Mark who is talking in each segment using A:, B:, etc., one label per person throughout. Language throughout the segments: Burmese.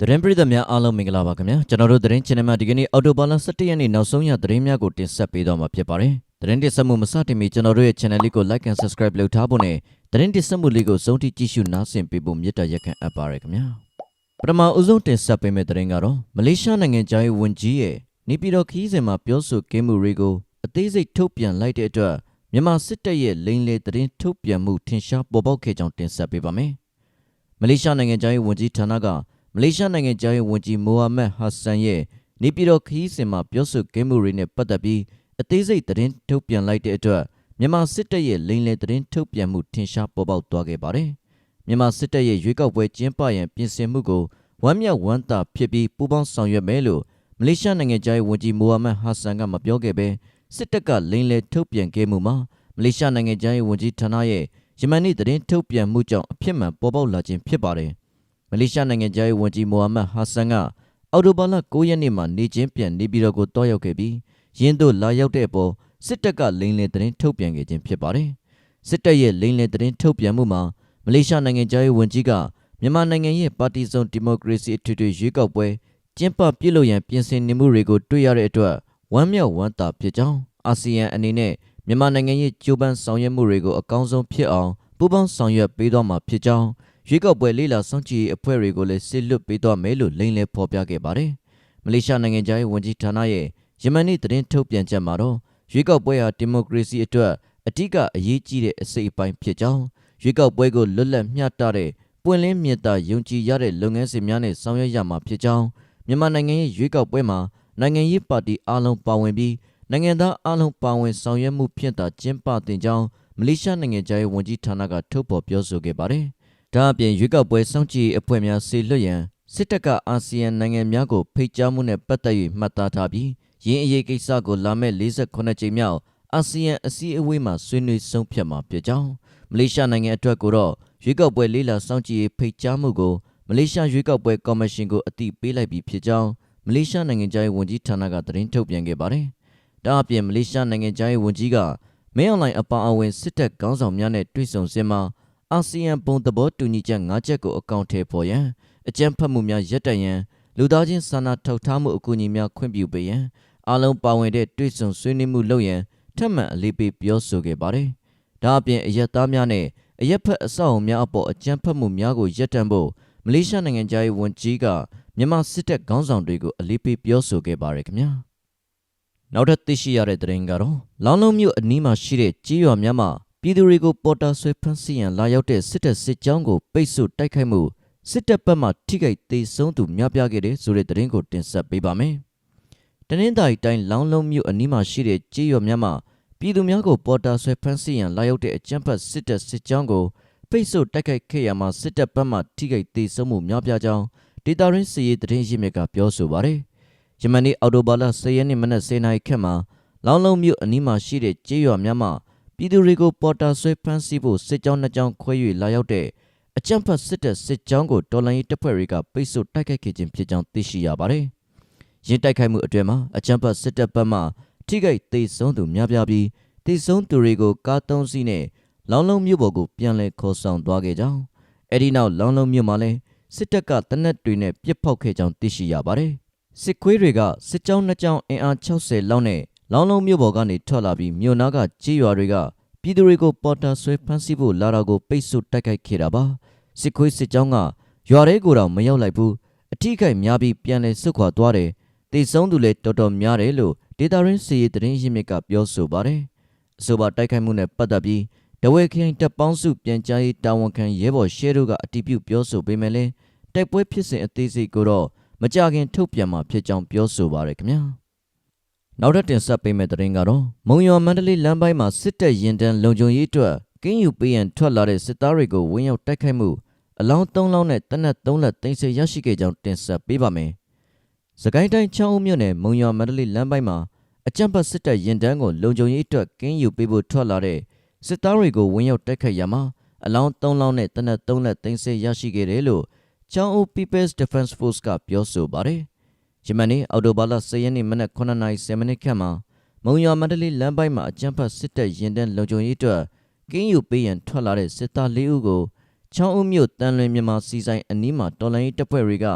A: သတင်းပရိသတ်များအားလုံးမင်္ဂလာပါခင်ဗျာကျွန်တော်တို့သတင်း channel မှာဒီကနေ့အော်တိုဘာလ17ရက်နေ့နောက်ဆုံးရသတင်းများကိုတင်ဆက်ပေးသွားမှာဖြစ်ပါတယ်သတင်းတင်ဆက်မှုမစတင်မီကျွန်တော်တို့ရဲ့ channel လေးကို like and subscribe လုပ်ထားဖို့နဲ့သတင်းတင်ဆက်မှုလေးကိုစုံထိကြည့်ရှုနားဆင်ပေးဖို့မေတ္တာရက်ခံအပ်ပါရခင်ဗျာပထမဦးဆုံးတင်ဆက်ပေးမယ့်သတင်းကတော့မလေးရှားနိုင်ငံသားရေးဝန်ကြီးရဲ့နေပြည်တော်ခီးစဉ်မှာပြောဆိုကင်းမှုတွေကိုအသေးစိတ်ထုတ်ပြန်လိုက်တဲ့အတွက်မြန်မာစစ်တပ်ရဲ့လိမ်လည်သတင်းထုတ်ပြန်မှုထင်ရှားပေါ်ပေါက်ခဲ့ကြောင်းတင်ဆက်ပေးပါမယ်မလေးရှားနိုင်ငံသားရေးဝန်ကြီးဌာနက မလေးရှားနိုင်ငံသားရေးဝန်ကြီးမိုဟာမက်ဟာဆန်ရဲ့နေပြည်တော်ခရီးစဉ်မှာပြောဆိုခဲ့မှုတွေနဲ့ပတ်သက်ပြီးအသေးစိတ်သတင်းထုတ်ပြန်လိုက်တဲ့အတွက်မြန်မာစစ်တပ်ရဲ့လိမ်လည်သတင်းထုတ်ပြန်မှုထင်ရှားပေါ်ပေါက်သွားခဲ့ပါတယ်။မြန်မာစစ်တပ်ရဲ့ရွေးကောက်ပွဲကျင်းပရန်ပြင်ဆင်မှုကိုဝမ်းမြောက်ဝမ်းသာဖြစ်ပြီးပူးပေါင်းဆောင်ရွက်မယ်လို့မလေးရှားနိုင်ငံသားရေးဝန်ကြီးမိုဟာမက်ဟာဆန်ကမပြောခဲ့ပဲစစ်တပ်ကလိမ်လည်ထုတ်ပြန်ခဲ့မှုမှာမလေးရှားနိုင်ငံသားရေးဝန်ကြီးဌာနရဲ့ယမန်နေ့သတင်းထုတ်ပြန်မှုကြောင့်အဖြစ်မှန်ပေါ်ပေါက်လာခြင်းဖြစ်ပါတယ်။မ လေးရှားနိုင်ငံသားရေးဝန်ကြီးမိုဟာမက်ဟာဆန်ကအော်တိုဘာလ9ရက်နေ့မှာနေချင်းပြန်နေပြည်တော်ကိုတွားရောက်ခဲ့ပြီးရင်းတို့လာရောက်တဲ့အပေါ်စစ်တပ်ကလိန်လည်သတင်းထုတ်ပြန်ခဲ့ခြင်းဖြစ်ပါတယ်။စစ်တပ်ရဲ့လိန်လည်သတင်းထုတ်ပြန်မှုမှာမလေးရှားနိုင်ငံသားရေးဝန်ကြီးကမြန်မာနိုင်ငံရဲ့ပါတီစုံဒီမိုကရေစီအထွေထွေရွေးကောက်ပွဲကျင်းပပြုလုပ်ရန်ပြင်ဆင်နေမှုတွေကိုတွေ့ရတဲ့အတွက်ဝမ်းမြောက်ဝမ်းသာဖြစ်ကြောင်းအာဆီယံအနေနဲ့မြန်မာနိုင်ငံရဲ့ကြိုးပမ်းဆောင်ရွက်မှုတွေကိုအကောင်းဆုံးဖြစ်အောင်ပူးပေါင်းဆောင်ရွက်ပေးသွားမှာဖြစ်ကြောင်း ရွေးကောက်ပွဲလေးလာစောင့်ကြည့်ရေးအဖွဲ့တွေကိုလည်းစစ်လွတ်ပေးသွားမယ်လို့လိမ့်လည်ဖော်ပြခဲ့ပါတယ်။မလေးရှားနိုင်ငံသားရေးဝန်ကြီးဌာနရဲ့ယမန်နေ့သတင်းထုတ်ပြန်ချက်မှာတော့ရွေးကောက်ပွဲဟာဒီမိုကရေစီအတွက်အထူးအရေးကြီးတဲ့အစိတ်အပိုင်းဖြစ်ကြောင်းရွေးကောက်ပွဲကိုလွတ်လပ်မျှတတဲ့ပွင့်လင်းမြင်သာယုံကြည်ရတဲ့လုပ်ငန်းစဉ်များနဲ့ဆောင်ရွက်ရမှာဖြစ်ကြောင်းမြန်မာနိုင်ငံရဲ့ရွေးကောက်ပွဲမှာနိုင်ငံရေးပါတီအားလုံးပါဝင်ပြီးနိုင်ငံသားအားလုံးပါဝင်ဆောင်ရွက်မှုဖြင့်သာကျင်းပတင်ကြောင်းမလေးရှားနိုင်ငံသားရေးဝန်ကြီးဌာနကထုတ်ဖော်ပြောဆိုခဲ့ပါတယ်။ ဒါအပြင်ရွေးကောက်ပွဲစောင့်ကြည့်ရေးအဖွဲ့များဆေလွတ်ရန်စစ်တပ်ကအာဆီယံနိုင်ငံများကိုဖိတ်ကြားမှုနဲ့ပတ်သက်၍မှတ်သားထားပြီးရင်းအရေးကိစ္စကိုလာမယ့်48ကြိမ်မြောက်အာဆီယံအစည်းအဝေးမှာဆွေးနွေးဆုံးဖြတ်မှာဖြစ်ကြောင်းမလေးရှားနိုင်ငံအတွက်ကိုတော့ရွေးကောက်ပွဲလေးလာစောင့်ကြည့်ရေးဖိတ်ကြားမှုကိုမလေးရှားရွေးကောက်ပွဲကော်မရှင်ကိုအတိပေးလိုက်ပြီးဖြစ်ကြောင်းမလေးရှားနိုင်ငံသားရေးဝန်ကြီးဌာနကသတင်းထုတ်ပြန်ခဲ့ပါတယ်။ဒါအပြင်မလေးရှားနိုင်ငံသားရေးဝန်ကြီးကမင်းအွန်လိုင်းအပါအဝင်စစ်တပ်ခေါင်းဆောင်များနဲ့တွေ့ဆုံစင်မှာ အာဆီယံဘုံသဘောတူညီချက်၅ချက်ကိုအကောင့်ထဲပေါ်ရန်အကြမ်းဖက်မှုများရပ်တန့်ရန်လူသားချင်းစာနာထောက်ထားမှုအကူအညီများခွင့်ပြုပေးရန်အားလုံးပါဝင်တဲ့တွေ့ဆုံဆွေးနွေးမှုလုပ်ရန်ထပ်မံအလေးပေးပြောဆိုခဲ့ပါတယ်။ဒါအပြင်အရက်သားများနဲ့အရက်ဖက်အဆောက်အုံများအပေါ်အကြမ်းဖက်မှုများကိုရပ်တန့်ဖို့မလေးရှားနိုင်ငံသားရေးဝန်ကြီးကမြန်မာစစ်တပ်ခေါင်းဆောင်တွေကိုအလေးပေးပြောဆိုခဲ့ပါတယ်ခင်ဗျာ။နောက်ထပ်သိရှိရတဲ့သတင်းကတော့လောင်းလုံးမြို့အနီးမှာရှိတဲ့ကြေးရွာများမှာ ပြည်သူတွေကိုပေါ်တာဆွဲဖမ်းဆီးရန်လာရောက်တဲ့စစ်တပ်စစ်ကြောင်းကိုပိတ်ဆို့တိုက်ခိုက်မှုစစ်တပ်ဘက်မှထိခိုက်သေးဆုံးသူများပြားခဲ့တဲ့ဆိုတဲ့သတင်းကိုတင်ဆက်ပေးပါမယ်။တနင်္သာရီတိုင်းလောင်းလုံးမြို့အနီးမှာရှိတဲ့ကြေးရွာများမှာပြည်သူများကိုပေါ်တာဆွဲဖမ်းဆီးရန်လာရောက်တဲ့အကြမ်းဖက်စစ်တပ်စစ်ကြောင်းကိုပိတ်ဆို့တိုက်ခိုက်ခဲ့ရမှာစစ်တပ်ဘက်မှထိခိုက်သေးဆုံးမှုများပြားကြောင်းဒေတာရင်းစီရေးသတင်းရင်းမြစ်ကပြောဆိုပါတယ်။ယမန်နေ့အော်တိုဘာလ10ရက်နေ့မနက်10:00နာရီခန့်မှာလောင်းလုံးမြို့အနီးမှာရှိတဲ့ကြေးရွာများမှာ ပြည်သူတွေကိုပေါ်တာဆွဲဖမ်းဆီးဖို့စစ်ကြောင်းနှစ်ကြောင်းခွဲ၍လာရောက်တဲ့အကြမ်းဖက်စစ်တပ်စစ်ကြောင်းကိုတော်လှန်ရေးတပ်ဖွဲ့တွေကပိတ်ဆို့တိုက်ခိုက်ခဲ့ခြင်းဖြစ်ကြောင်းသိရှိရပါတယ်။ရင်းတိုက်ခိုက်မှုအတွင်းမှာအကြမ်းဖက်စစ်တပ်ဘက်မှထိခိုက်သေဆုံးသူများပြားပြီးသေဆုံးသူတွေကိုကားသုံးစီးနဲ့လောင်းလုံးမြို့ပေါ်ကိုပြန်လည်ခေါ်ဆောင်သွားခဲ့ကြောင်းအဲဒီနောက်လောင်းလုံးမြို့မှာလည်းစစ်တပ်ကတနက်တွေနဲ့ပြစ်ဖောက်ခဲ့ကြောင်းသိရှိရပါတယ်။စစ်ခွေးတွေကစစ်ကြောင်းနှစ်ကြောင်းအင်အား60လောက်နဲ့ လောင်းလုံးမြို့ပေါ်ကနေထွက်လာပြီးမြို့နားကကြေးရွာတွေကပြည်သူတွေကိုပေါ်တာဆွဲဖမ်းဆီးဖို့လာတာကိုပိတ်ဆို့တိုက်ခိုက်ခဲ့တာပါစစ်ခွေးစစ်ကြောင်းကရွာထဲကိုတော့မရောက်လိုက်ဘူးအထိခိုက်များပြီးပြန်လည်ဆွတ်ခွာသွားတယ်တေဆုံးသူလည်းတော်တော်များတယ်လို့ဒေတာရင်းစီရေးသတင်းရင်းမြစ်ကပြောဆိုပါတယ်အဆိုပါတိုက်ခိုက်မှုနဲ့ပတ်သက်ပြီးတဝဲခရိုင်တပ်ပေါင်းစုပြန်ကြားရေးတာဝန်ခံရဲဘော်ရှဲတို့ကအတည်ပြုပြောဆိုပေမဲ့လည်းတိုက်ပွဲဖြစ်စဉ်အသေးစိတ်ကိုတော့မကြခင်ထုတ်ပြန်မှာဖြစ်ကြောင်းပြောဆိုပါရခင်ဗျာ နောက်ထပ်တင်ဆက်ပေးမယ့်သတင်းကတော့မုံရွာမန္တလေးလမ်းပိုင်းမှာစစ်တပ်ရင်တန်းလုံခြုံရေးအတွက်ကင်းယူပေးရန်ထွက်လာတဲ့စစ်သားတွေကိုဝင်းရောက်တိုက်ခိုက်မှုအလောင်း၃လောင်းနဲ့တနက်၃လက်တင်ဆက်ရရှိခဲ့ကြောင်းတင်ဆက်ပေးပါမယ်။စကိုင်းတိုင်းချောင်းဦးမြို့နယ်မုံရွာမန္တလေးလမ်းပိုင်းမှာအကြံဖတ်စစ်တပ်ရင်တန်းကိုလုံခြုံရေးအတွက်ကင်းယူပေးဖို့ထွက်လာတဲ့စစ်သားတွေကိုဝင်းရောက်တိုက်ခိုက်ရမှာအလောင်း၃လောင်းနဲ့တနက်၃လက်တင်ဆက်ရရှိခဲ့တယ်လို့ချောင်းဦး People's Defense Force ကပြောဆိုပါတယ်။ ယမန်နေ့အော်တိုဘာလ10ရက်နေ့မနက်9:30မိနစ်ခန့်မှာမုံရွာမန္တလေးလမ်းပိုင်းမှာအကြမ်းဖက်စစ်တပ်ရင်တန်းလုံခြုံရေးအတွက်ကင်းယူပေးရန်ထွက်လာတဲ့စစ်သား၄ဦးကိုချောင်းဦးမြို့တန်လွင်မြန်မာစီဆိုင်အနီးမှာတော်လိုင်းတပ်ဖွဲ့တွေက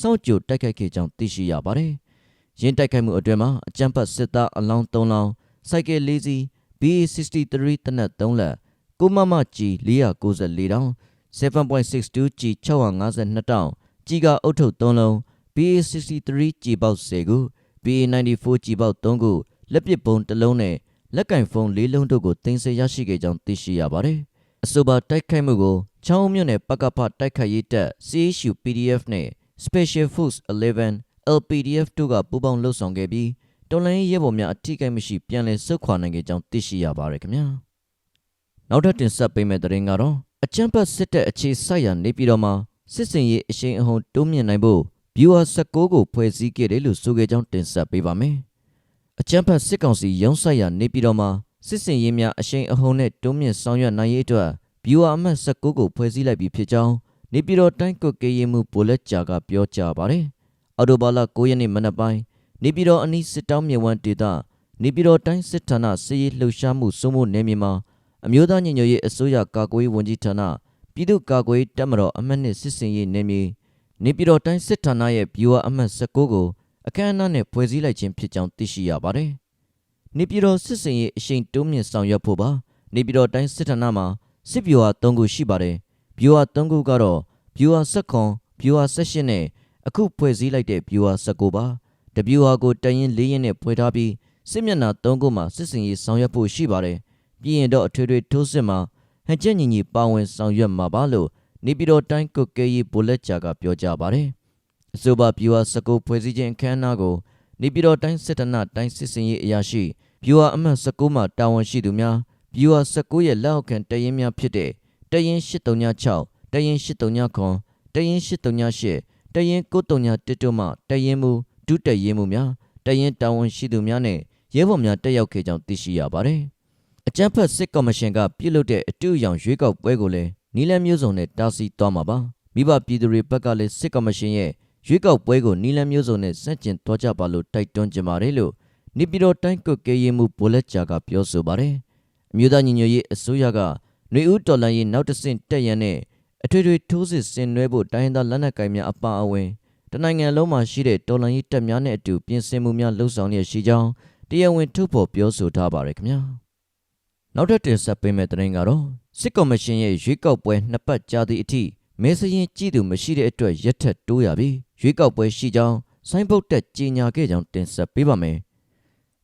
A: စောင့်ကြိုတိုက်ခိုက်ခဲ့ကြောင်းသိရှိရပါတယ်။ရင်းတိုက်ခိုက်မှုအတွင်းမှာအကြမ်းဖက်စစ်သားအလောင်း3လောင်းစိုက်ကယ်၄စီး BA63 တနက်3လက်ကိုမမကြီး494တောင်း 7.62G 652တောင်းကြီးကအုတ်ထုပ်3လုံး BA63 G ပေါက်10ခု BA94 G ပေါက်3ခုလက်ပစ်ပုံ1လုံးနဲ့လက်ကင်ဖုန်း၄လုံးတို့ကိုတင်ဆက်ရရှိခဲ့ကြောင်းသိရှိရပါတယ်။အဆိုပါတိုက်ခိုက်မှုကိုချောင်းမြို့နယ်ပကဖတိုက်ခိုက်ရေးတပ် CHU PDF နဲ့ Special Force 11 LPDF တို့ကပူးပေါင်းလှုပ်ဆောင်ခဲ့ပြီးတော်လိုင်းရဲဘော်များအထိကိတ်မရှိပြန်လည်ဆုတ်ခွာနိုင်ခဲ့ကြောင်းသိရှိရပါတယ်ခင်ဗျာ။နောက်ထပ်တင်ဆက်ပေးမယ့်သတင်းကတော့အကြမ်းဖက်စစ်တပ်အခြေစိုက်ရာနေပြည်တော်မှာစစ်စင်ရေးအရှိန်အဟုန်တိုးမြင့်နိုင်ဖို့ viewer 16ကိုဖွဲ့စည်းခဲ့တယ်လို့ဆိုခဲ့ကြောင်းတင်ဆက်ပေးပါမယ်။အကြမ်းဖက်စစ်ကောင်စီရုံးဆိုင်ရာနေပြည်တော်မှာစစ်စင်ရေးများအရှိန်အဟုန်နဲ့တိုးမြင့်ဆောင်ရွက်နိုင်ရေးအတွက် viewer အမှတ်16ကိုဖွဲ့စည်းလိုက်ပြီးဖြစ်ကြောင်းနေပြည်တော်တိုင်းကွက်ကရေးမှုဗိုလ်လက်ကြာကပြောကြားပါတယ်။အော်တိုဘာလ9ရက်နေ့မနက်ပိုင်းနေပြည်တော်အနီးစစ်တောင်းမြေဝမ်းဒေသနေပြည်တော်တိုင်းစစ်ဌာနစစ်ရေးလှုပ်ရှားမှုစိုးမိုးနယ်မြေမှာအမျိုးသားညီညွတ်ရေးအစိုးရကာကွယ်ရေးဝန်ကြီးဌာနပြည်သူ့ကာကွယ်ရေးတပ်မတော်အမှတ်နှစ်စစ်စင်ရေးနယ်မြေ နေပြည်တော်တိုင်းစစ်ဌာနရဲ့ viewer အမှတ်16ကိုအခမ်းအနားနဲ့ဖွဲ့စည်းလိုက်ခြင်းဖြစ်ကြောင်းသိရှိရပါတယ်။နေပြည်တော်စစ်စင်ရေးအရှိန်တိုးမြင့်ဆောင်ရွက်ဖို့ပါနေပြည်တော်တိုင်းစစ်ဌာနမှာစစ် viewer 3ခုရှိပါတယ်။ viewer 3ခုကတော့ viewer 16 viewer 16နဲ့အခုဖွဲ့စည်းလိုက်တဲ့ viewer 19ပါ။တ viewer ကိုတရင်၄ရင်နဲ့ဖွဲ့ထားပြီးစစ်မျက်နှာ3ခုမှာစစ်စင်ရေးဆောင်ရွက်ဖို့ရှိပါတယ်။ပြီးရင်တော့အထွေထွေထိုးစစ်မှာဟန်ချက်ညီညီပါဝင်ဆောင်ရွက်မှာပါလို့ နေပြည်တော်တိုင်းကုတ်ကဲရေးဗိုလ်လက်ကြာကပြောကြားပါတယ်။အဆိုပါ viewer 19ဖွဲ့စည်းခြင်းအခမ်းအနားကိုနေပြည်တော်တိုင်းစစ်တနတိုင်းစစ်စင်ရေးအရာရှိ viewer အမှတ်19မှာတာဝန်ရှိသူများ viewer 19ရဲ့လက်အောက်ခံတရင်များဖြစ်တဲ့တရင်836တရင်839တရင်838တရင်931တို့မှတရင်မူဒုတရင်မူများတရင်တာဝန်ရှိသူများနဲ့ရဲဘော်များတက်ရောက်ခဲ့ကြောင်းသိရှိရပါတယ်။အကြမ်းဖက်စစ်ကော်မရှင်ကပြုလုပ်တဲ့အတူအယောင်ရွေးကောက်ပွဲကိုလည်း နီလန်းမျိုးစုံနဲ့တားဆီးသွားမှာပါ။မိဘပြည်သူတွေဘက်ကလည်းစစ်ကော်မရှင်ရဲ့ရွေးကောက်ပွဲကိုနီလန်းမျိုးစုံနဲ့စန့်ကျင်သွားကြပါလို့တိုက်တွန်းကြပါတယ်လို့နေပြည်တော်တိုင်းကွက်ကဲရေးမှုဗိုလ်လက်ကြာကပြောဆိုပါတယ်။အမျိုးသားညီညွတ်ရေးအစိုးရကຫນွေဦးတော်လှန်ရေးနောက်တစ်ဆင့်တက်ရန်နဲ့အထွေထွေထိုးစစ်ဆင်နွှဲဖို့တိုင်းရင်းသားလက်နက်ကိုင်များအပါအဝင်တနိုင်ငံလုံးမှာရှိတဲ့တော်လှန်ရေးတပ်များနဲ့အတူပြင်ဆင်မှုများလှုပ်ဆောင်ရရှိကြောင်းတရားဝင်ထုတ်ဖော်ပြောဆိုထားပါတယ်ခင်ဗျာနောက်ထပ်တင်ဆက်ပေးမယ့်သတင်းကတော့ စစ်ကော်မရှင်ရဲ့ရွေးကောက်ပွဲနှစ်ပတ်ကြာသည့်အထိမဲစရင်ကြည့်သူမရှိတဲ့အတွက်ရက်ထက်တိုးရပြီးရွေးကောက်ပွဲရှိကြောင်းဆိုင်းဘုတ်တက်ကြီးညာခဲ့ကြောင်းတင်ဆက်ပေးပါမယ်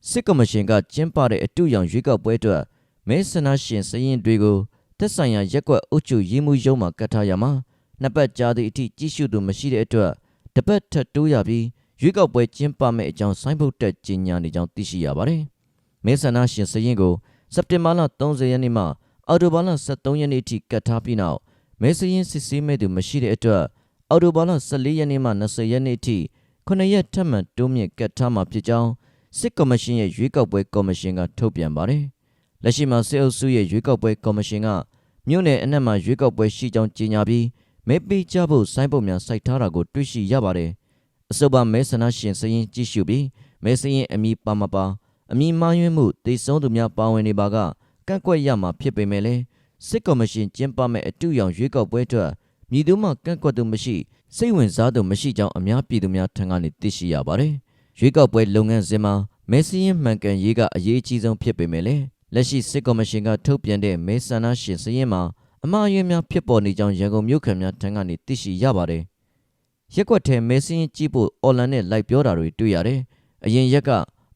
A: စစ်ကော်မရှင်ကကျင်းပတဲ့အတူရောင်ရွေးကောက်ပွဲအတွက်မဲဆန္ဒရှင်စရင်တွေကိုသက်ဆိုင်ရာရက်ကွက်အုပ်ချုပ်ရေးမှုရုံးမှာကတ်ထားရမှာနှစ်ပတ်ကြာသည့်အထိကြီးစုသူမရှိတဲ့အတွက်တပတ်ထပ်တိုးရပြီးရွေးကောက်ပွဲကျင်းပမယ့်အကြောင်းဆိုင်းဘုတ်တက်ကြီးညာနေကြောင်းသိရှိရပါတယ်မဲဆန္ဒရှင်စရင်ကိုစက်တင်ဘာလ30ရက်နေ့မှ အော်တိုဘာလ23ရက်နေ့ထိကတ်ထားပြီးနောက်မဲစရင်စစ်ဆေးမဲ့သူမရှိတဲ့အတွက်အော်တိုဘာလ14ရက်နေ့မှ20ရက်နေ့ထိ9ရက်ထပ်မံတိုးမြင့်ကတ်ထားမှာဖြစ်ကြောင်းစစ်ကော်မရှင်ရဲ့ရွေးကောက်ပွဲကော်မရှင်ကထုတ်ပြန်ပါတယ်။လက်ရှိမှာစစ်အုပ်စုရဲ့ရွေးကောက်ပွဲကော်မရှင်ကမြို့နယ်အနှံ့မှာရွေးကောက်ပွဲရှိကြောင်းကြေညာပြီးမဲပေးကြဖို့စိုင်းပုံများစိုက်ထားတာကိုတွေ့ရှိရပါတယ်။အဆိုပါမဲဆန္ဒရှင်စရင်ကြည့်ရှုပြီးမဲစရင်အမီပါမပါအမီမှားယွင်းမှုတိတ်ဆုံးသူများပါဝင်နေပါက ကန့်ကွက်ရမှာဖြစ်ပေမဲ့လည်းစစ်ကော်မရှင်ကျင်းပမဲ့အတူရောင်ရွေးကောက်ပွဲအတွက်မြည်သူမှကန့်ကွက်သူမရှိစိတ်ဝင်စားသူမရှိကြောင်းအများပြည်သူများထံကနေသိရှိရပါတယ်။ရွေးကောက်ပွဲလုပ်ငန်းစဉ်မှာမဲစရင်မှန်ကန်ရေးကအရေးကြီးဆုံးဖြစ်ပေမဲ့လည်းလက်ရှိစစ်ကော်မရှင်ကထုတ်ပြန်တဲ့မဲဆန္ဒရှင်စရင်မှာအမှားအယွင်းများဖြစ်ပေါ်နေကြောင်းရန်ကုန်မြို့ခံများထံကနေသိရှိရပါတယ်။ရက်ကွက်ထဲမဲစရင်ကြည့်ဖို့အော်လန်နဲ့လိုက်ပြောတာတွေတွေ့ရတယ်။အရင်ရက်က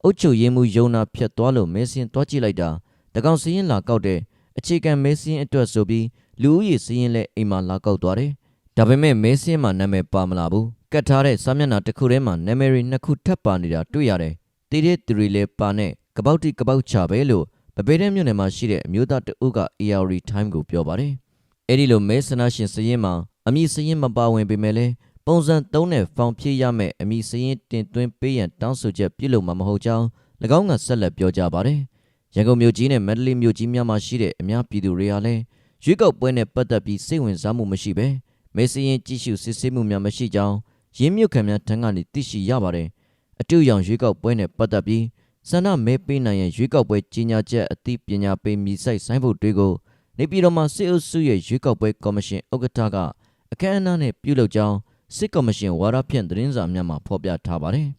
A: အုတ်ချုပ်ရင်းမှုယုံနာဖြတ်သွားလို့မဲစရင်သွားကြည့်လိုက်တာ တကောင်စရင်လာကောက်တဲ့အခြေခံမဲစင်းအတွက်ဆိုပြီးလူဦးရေစင်းရင်လဲအိမ်မှာလာကောက်သွားတယ်။ဒါပေမဲ့မဲစင်းမှာနာမည်ပါမလာဘူး။ကတ်ထားတဲ့စာမျက်နှာတစ်ခုထဲမှာနာမည်တွေနှစ်ခုထပ်ပါနေတာတွေ့ရတယ်။တည်တဲ့သူတွေလည်းပါနဲ့ကပောက်တိကပောက်ချပဲလို့ပပေတဲ့မြို့နယ်မှာရှိတဲ့အမျိုးသားတအုပ်က AR Time ကိုပြောပါတယ်။အဲ့ဒီလိုမဲဆန္ဒရှင်စရင်မှာအမည်စရင်မပါဝင်ပေမဲ့လည်းပုံစံသုံးနဲ့ဖောင်ဖြည့်ရမယ့်အမည်စရင်တင်သွင်းပေးရန်တောင်းဆိုချက်ပြုလုပ်မှာမဟုတ်ကြောင်း၎င်းကဆက်လက်ပြောကြားပါတယ်။ ရန်ကုန်မြို့ကြီးနဲ့မန္တလေးမြို့ကြီးများမှာရှိတဲ့အများပြည်သူတွေဟာလည်းရွေးကောက်ပွဲနဲ့ပတ်သက်ပြီးစိတ်ဝင်စားမှုမရှိဘဲမဲစရင်ကြည့်ရှုစစ်ဆေးမှုများမရှိကြောင်းရင်းမြစ်ခံများထံကနေသိရှိရပါတယ်။အတူရောင်ရွေးကောက်ပွဲနဲ့ပတ်သက်ပြီးဆန္ဒမဲပေးနိုင်ရန်ရွေးကောက်ပွဲကြီးညာချက်အသိပညာပေးမိဆိုင်ဆိုင်ဖို့တွေကိုနေပြည်တော်မှာစစ်အုပ်စုရဲ့ရွေးကောက်ပွဲကော်မရှင်ဥက္ကဋ္ဌကအခမ်းအနားနဲ့ပြုလုပ်ကြောင်းစစ်ကော်မရှင်ဝါဒဖြန့်သတင်းစာများမှာဖော်ပြထားပါတယ်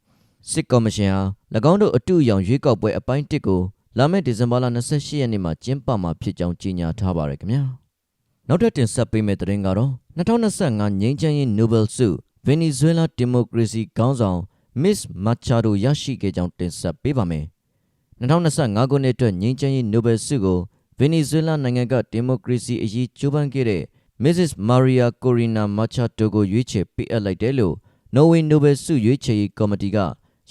A: စစ်ကော်မရှင်ဟာ၎င်းတို့အတူအယောင်ရွေးကောက်ပွဲအပိုင်း1ကို လာမယ့်ဒီဇင်ဘာလ28ရက်နေ့မှာကျင်းပမှာဖြစ်ကြောင်းကြေညာထားပါတယ်ခင်ဗျာနောက်ထပ်တင်ဆက်ပေးမယ့်သတင်းကတော့2025ငြိမ်းချမ်းရေးနိုဘယ်ဆုဗင်နီဇွဲလားဒီမိုကရေစီခေါင်းဆောင် Miss Machado ရရှိခဲ့ကြောင်းတင်ဆက်ပေးပါမယ်2025ခုနှစ်အတွက်ငြိမ်းချမ်းရေးနိုဘယ်ဆုကိုဗင်နီဇွဲလားနိုင်ငံကဒီမိုကရေစီအရေးကြိုးပမ်းခဲ့တဲ့ Mrs. Maria Corina Machado ကိုရွေးချယ်ပေးအပ်လိုက်တယ်လို့နော်ဝေနိုဘယ်ဆုရွေးချယ်ရေးကော်မတီက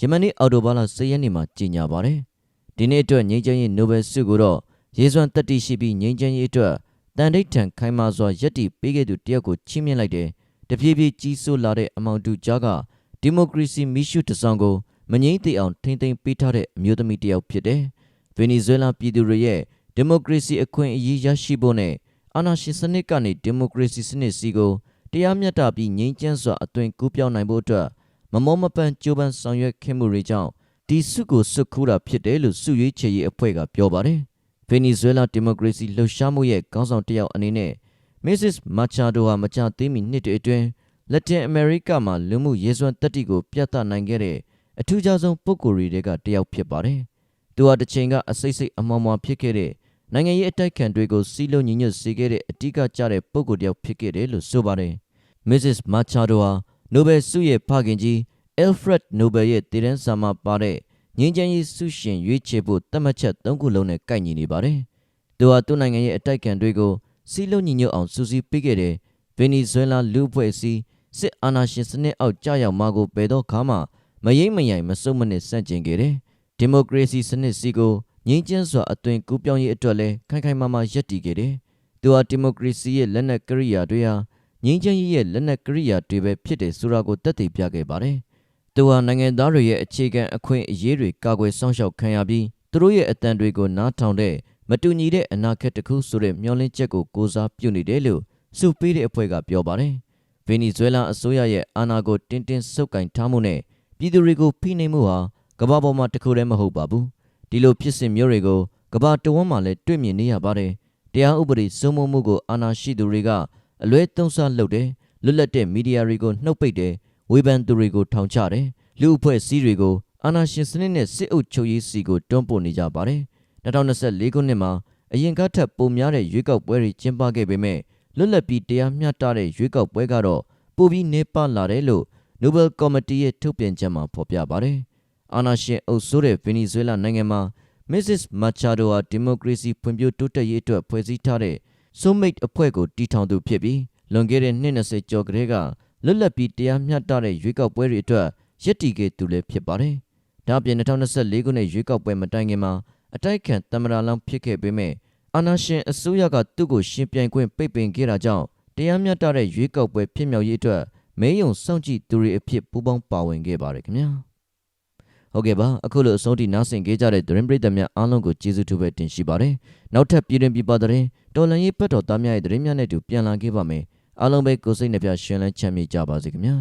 A: ယမန်နေ့အော်တိုဘာလ10ရက်နေ့မှာကြေညာပါတယ်။ ဒီနေ့အတွက်ငြိမ်းချမ်းရေးနိုဘယ်ဆုကိုတော့ရေစွမ်းတက်တီရှိပြီးငြိမ်းချမ်းရေးအတွက်တန်ဋိဌံခိုင်မာစွာယက်တီပေးခဲ့သူတယောက်ကိုချီးမြှင့်လိုက်တယ်။တပြေးပြေးကြီးစိုးလာတဲ့အမောင်တူကြားကဒီမိုကရေစီမီရှုတစ်ဆောင်ကိုမငြိမ့်သေးအောင်ထိမ့်သိမ်းပေးထားတဲ့အမျိုးသမီးတယောက်ဖြစ်တယ်။ဗင်နီဇွဲလားပြည်သူတွေရဲ့ဒီမိုကရေစီအခွင့်အရေးရရှိဖို့နဲ့အာဏာရှင်စနစ်ကနေဒီမိုကရေစီစနစ်စီကိုတရားမျှတပြီးငြိမ်းချမ်းစွာအသွင်ကူးပြောင်းနိုင်ဖို့အတွက်မမောမပန်းကြိုးပမ်းဆောင်ရွက်ခဲ့မှုတွေကြောင့် ဒီစုကိုစုခူးတာဖြစ်တယ်လို့စုရွေးချယ်ရေးအဖွဲ့ကပြောပါတယ်။ဗင်နီဇွဲလားဒီမိုကရေစီလှုပ်ရှားမှုရဲ့ခေါင်းဆောင်တစ်ယောက်အနေနဲ့ Mrs. Machado ဟာမကြာသေးမီနှစ်တွေအတွင်းလက်တင်အမေရိကမှာလူမှုရေးစွမ်းတက်တီကိုပြသနိုင်ခဲ့တဲ့အထူးခြားဆုံးပုဂ္ဂိုလ်တွေကတစ်ယောက်ဖြစ်ပါတယ်။သူဟာတစ်ချိန်ကအစိတ်စိတ်အမောင်မောင်ဖြစ်ခဲ့တဲ့နိုင်ငံရေးအတိုက်ခံတွေကိုစီးလုံးညီညွတ်စေခဲ့တဲ့အဓိကကျတဲ့ပုဂ္ဂိုလ်တစ်ယောက်ဖြစ်ခဲ့တယ်လို့ဆိုပါတယ်။ Mrs. Machado ဟာနိုဘယ်ဆုရဲ့ဖခင်ကြီး Alfred Nobel ရဲ့တည်တန်းစာမှာပါတဲ့ငြိမ်းချမ်းရေးဆုရှင်ရွေးချယ်ဖို့တတ်မှတ်ချက်၃ခုလုံးနဲ့ကိုက်ညီနေပါတယ်။သူဟာသူ့နိုင်ငံရဲ့အတိုက်ခံတွေကိုစီးလုံးညီညွတ်အောင်စူးစီးပေးခဲ့တဲ့ဗင်နီဇွဲလားလူ့အဖွဲ့အစည်းစစ်အာဏာရှင်စနစ်အောက်ကြာရောက်မှာကိုပယ်တော့ခါမှမယိမ့်မယိုင်မစုံမနစ်ဆန့်ကျင်ခဲ့တယ်။ဒီမိုကရေစီစနစ်စီကိုငြိမ်းချမ်းစွာအသွင်ကူးပြောင်းရေးအတွက်လည်းခိုင်ခိုင်မာမာရည်တည်ခဲ့တယ်။သူဟာဒီမိုကရေစီရဲ့လက်နက်ကရိယာတွေဟာငြိမ်းချမ်းရေးရဲ့လက်နက်ကရိယာတွေပဲဖြစ်တယ်ဆိုတာကိုသက်သေပြခဲ့ပါတယ်။ သူဟာနိုင်ငံသားတွေရဲ့အခြေခံအခွင့်အရေးတွေကာကွယ်စောင့်ရှောက်ခံရပြီးသူတို့ရဲ့အတန်တွေကိုနားထောင်တဲ့မတူညီတဲ့အနာဂတ်တစ်ခုဆိုတဲ့မျှော်လင့်ချက်ကိုကိုးစားပြုနေတယ်လို့စုပေးတဲ့အဖွဲ့ကပြောပါတယ်။ဗင်နီဇွဲလားအစိုးရရဲ့အာဏာကိုတင်းတင်းဆုပ်ကင်ထားမှုနဲ့ပြည်သူတွေကိုဖိနှိပ်မှုဟာကမ္ဘာပေါ်မှာတခုတည်းမဟုတ်ပါဘူး။ဒီလိုဖြစ်စဉ်မျိုးတွေကိုကမ္ဘာတဝန်းမှာလည်းတွေ့မြင်နေရပါတယ်။တရားဥပဒေစိုးမိုးမှုကိုအာဏာရှိသူတွေကအလွဲသုံးစားလုပ်တယ်။လွတ်လပ်တဲ့မီဒီယာတွေကိုနှုတ်ပိတ်တယ်။ ဝေဖန်သူတွေကိုထောင်ချတယ်။လူအဖွဲ့အစည်းတွေကိုအာဏာရှင်စနစ်နဲ့စစ်အုပ်ချုပ်ရေးစီကိုတွန်းပို့နေကြပါတယ်။2024ခုနှစ်မှာအရင်ကထက်ပိုများတဲ့ရွေးကောက်ပွဲတွေကျင်းပခဲ့ပေမဲ့လွတ်လပ်ပြီးတရားမျှတတဲ့ရွေးကောက်ပွဲကတော့ပိုပြီးနှေးပါလာတယ်လို့ Nobel Committee ရဲ့ထုတ်ပြန်ချက်မှာဖော်ပြပါတယ်။အာဏာရှင်အုပ်စိုးတဲ့ဗင်နီဇွဲလားနိုင်ငံမှာ Mrs. Machado ဟာဒီမိုကရေစီဖွံ့ဖြိုးတိုးတက်ရေးအတွက်ဖွဲ့စည်းထားတဲ့ Summit အဖွဲ့ကိုတည်ထောင်သူဖြစ်ပြီးလွန်ခဲ့တဲ့နှစ်20ကျော်ကတည်းက လွတ်လပ်ပြီးတရားမျှတတဲ့ရွေးကောက်ပွဲတွေအတွက်ရည်တည်ခဲ့သူလည်းဖြစ်ပါတယ်။ဒါ့အပြင်2024ခုနှစ်ရွေးကောက်ပွဲမတိုင်ခင်မှာအတိုက်ခံသမ္မတလောင်းဖြစ်ခဲ့ပေမဲ့အာဏာရှင်အစိုးရကသူ့ကိုရှင်ပြိုင်ခွင့်ပိတ်ပင်ခဲ့တာကြောင့်တရားမျှတတဲ့ရွေးကောက်ပွဲဖြစ်မြောက်ရေးအတွက်မဲယုံစောင့်ကြည့်သူတွေအဖြစ်ပူးပေါင်းပါဝင်ခဲ့ပါတယ်ခင်ဗျာဟုတ်ကဲ့ပါအခုလိုအဆုံးထိနားဆင်ကြကြတဲ့ဒရင်ပရိသတ်များအားလုံးကိုကျေးဇူးတူပဲတင်ရှိပါတယ်နောက်ထပ်ပြည်တွင်ပြည်ပသတင်းတော်လန်ရေးပတ်တော်သားများရဲ့သတင်းများနဲ့တူပြန်လာခဲ့ပါမယ် အားလုံးပဲကိုယ်စိတ်နှပြရှင်လန်းချမ်းမြေ့ကြပါစေခင်ဗျာ